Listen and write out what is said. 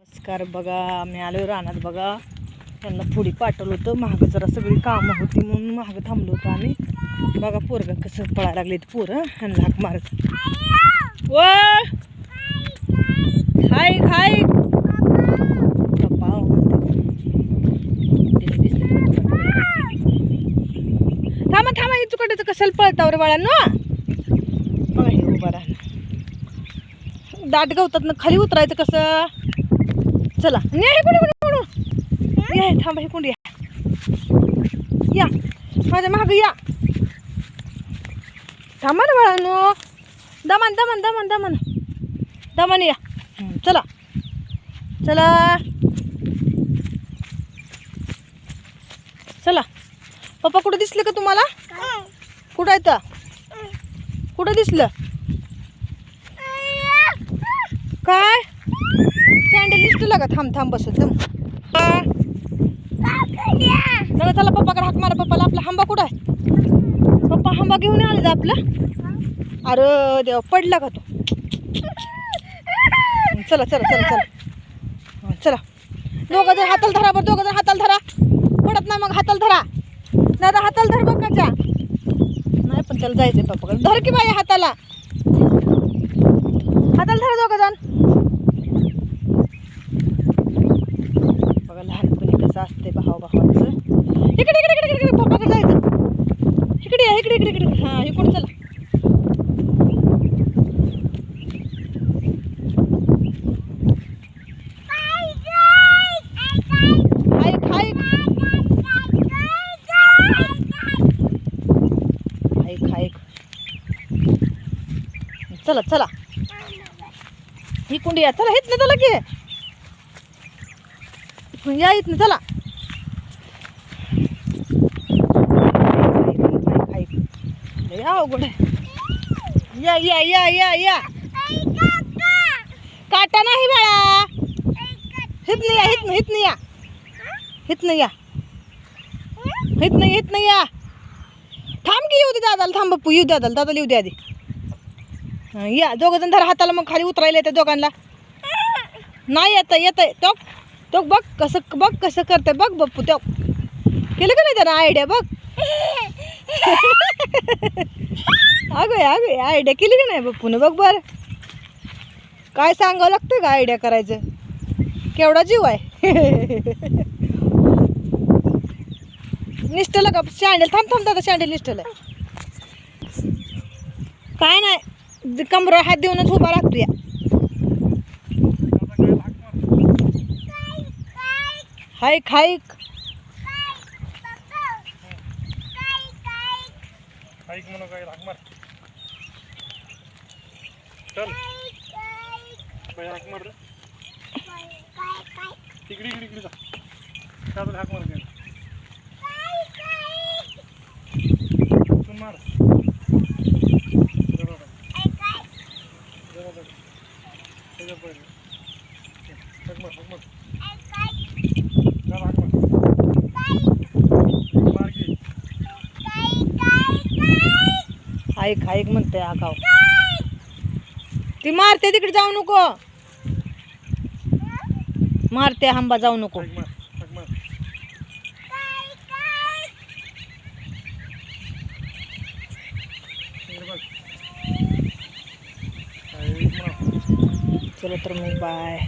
नमस्कार बघा मी आलो रानात बघा. त्यांना पुढे पाठवलं होतं. महाग जरा सगळी कामं होती म्हणून महाग थांबलो होतो आम्ही. बघा पोरगा कसं पळायला लागले पोरं. आणि हाक मारत. व! हाय हाय! पप्पा हो, हो, हो. थांबा थांबा इचुकटाचं कशाला पळतावर बाळांनो? बघा हे उभा दाट गवतात ना खाली उतरायचं कसं? चला. या थांबा हे या. या. माझ्या मागं या. थांबा ना बाळांनो. दमान दमान दमान दमान. दमान या. चला. चला. चला. पप्पा कुठं दिसले का तुम्हाला? कुठं तर कुठं दिसलं काय सँडल का? थांब थांब बसत थांब. चला चला पप्पाकडे हाक मारा पप्पाला आपला हंबा कुठं आहे? पप्पा हंबा घेऊन आले जा आपला. अरे देवा पडला का तो? चला चला चला चला. चला. दोघं जण हाताला धरा बरं दोघं जण हाताला धरा. पडत नाही मग हाताला धरा. नाही तर हाताला धर बघ काच्या नाही पण त्याला जायचंय पप्पाकडे. धर की बाई हाताला. हाताला धरा दोघं जण बघा लहानपणी कसं असते भावाचं इकडे इकडे इकडे इकडे पप्पाकडे जायचं. इकडे या इकडे इकडे इकडे हां इकडे चला. चला चला. ही कुंडी या. चला इथनं चला की. या या इथनं चला. लय अवघड आहे. या या या या या. काटा नाही बाळा. नाही या हितनं नाही या. हितनं या. हितनं नाही या. थांब की येऊ दे दादाला थांब बाप्पू येऊ दादाला दादाला येऊ दे आधी. या. दोघं जण धरा हाताला मग खाली उतरायला येते दोघांना. नाही येत येत तो तो बघ कसं बघ कसं करते बघ बप्पू तो केलं का नाही त्यानं आयडिया बघ. अगं अगं आयडिया केली का नाही बप्पूनं? बघ बर. काय सांगावं लागतं का आयडिया करायचं? केवढा जीव आहे? निष्ठला का? शँडल थांब थांब दादा शँडल निष्ठला काय नाही कमर हात देऊनच उभा लागतो या हायक हायक ऐक म्हणून काय हाक मार. चल. काय हाक मार रे. इकडे इकडे इकडे जा. चालू हाक मार काय तू मार जवळ बघ. जवळ बघ. त्याच्या पहिले. हाक मार हाक मार चल हाक मार मार की हायक हायक म्हणते आगाव ती मारते तिकडे जाऊ नको. मारते आंबा जाऊ नको. चलो तर मग बाय.